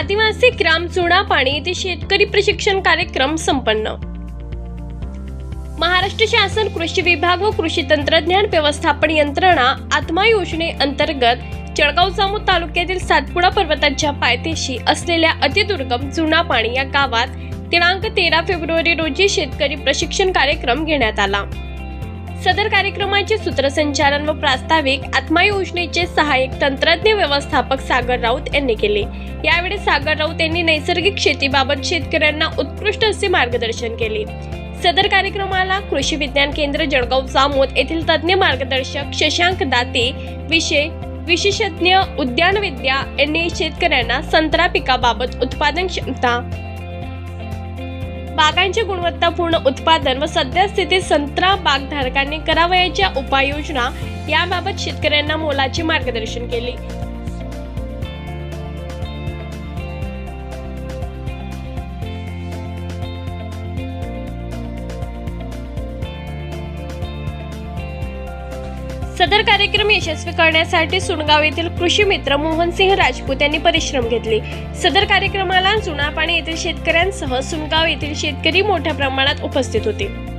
आदिवासी ग्राम जुनापाणी येथे शेतकरी प्रशिक्षण कार्यक्रम संपन्न. महाराष्ट्र शासन कृषी विभाग व कृषी तंत्रज्ञान व्यवस्थापन यंत्रणा आत्मा योजनेअंतर्गत जळगाव जामोद तालुक्यातील सातपुडा पर्वताच्या पायथ्याशी असलेल्या अतिदुर्गम जुनापाणी या गावात दिनांक तेरा फेब्रुवारी रोजी शेतकरी प्रशिक्षण कार्यक्रम घेण्यात आला. सदर कार्यक्रमाचे सूत्रसंचालन व प्रास्ताविक आत्मा योजनेचे सहाय्यक तंत्रज्ञ व्यवस्थापक सागर राऊत यांनी केले. यावेळी सागर राऊत यांनी नैसर्गिक शेतीबाबत शेतकऱ्यांना उत्कृष्ट असे मार्गदर्शन केले. सदर कार्यक्रमाला कृषी विज्ञान केंद्र जळगाव जामोद येथील तज्ज्ञ मार्गदर्शक शशांक दाते विषय विशेषज्ञ उद्यानविद्या यांनी शेतकऱ्यांना संत्रा पिकाबाबत उत्पादन क्षमता बागांची गुणवत्तापूर्ण उत्पादन व सद्यस्थितीत संत्रा बागधारकांनी करावयाच्या उपाययोजना याबाबत शेतकऱ्यांना मोलाचे मार्गदर्शन केले. सदर कार्यक्रम यशस्वी करण्यासाठी सुनगाव येथील कृषी मित्र मोहनसिंह राजपूत यांनी परिश्रम घेतले. सदर कार्यक्रमाला जुनापाणी येथील शेतकऱ्यांसह सुनगाव येथील शेतकरी मोठ्या प्रमाणात उपस्थित होते.